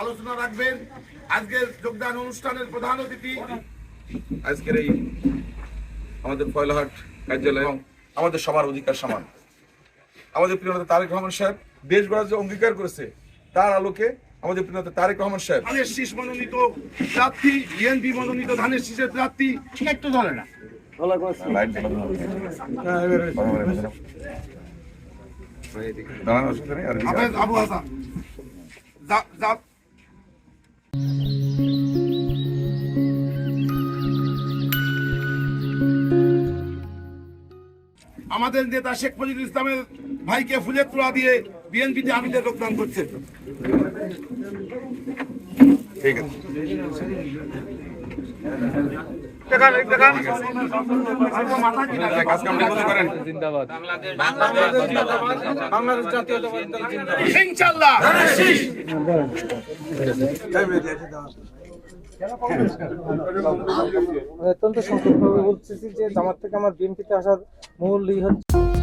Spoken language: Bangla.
আলোচনা রাখবেন। আজকের যোগদান অনুষ্ঠানের প্রধান অতিথি আজকের এই আমাদের পয়লাহাট কার্যালয় আমাদের সবার অধিকার সমান। আমাদের প্রিয় নেতা তারেক রহমান সাহেব দেশ গড়ার যে অঙ্গীকার করেছে। তার আলোকে আমাদের প্রিয় নেতা তারেক রহমান সাহেব ধানের শীষ মনোনীত প্রার্থী বিএনপি মনোনীত ধানের শীষের প্রার্থী একটু ধরে না। দাঁড়ানো অসুবিধা নেই, আর আমাদের নেতা শেখ মুজিবুল ইসলামের ভাইকে ফুলের তোড়া দিয়ে বিএনপিতে আমিদের যোগদান করছে। ঠিক আছে। অত্যন্ত সংক্ষিপ্তভাবে বলতেছি যে জামাত থেকে আমার বিএনপিতে আসার মূল হচ্ছে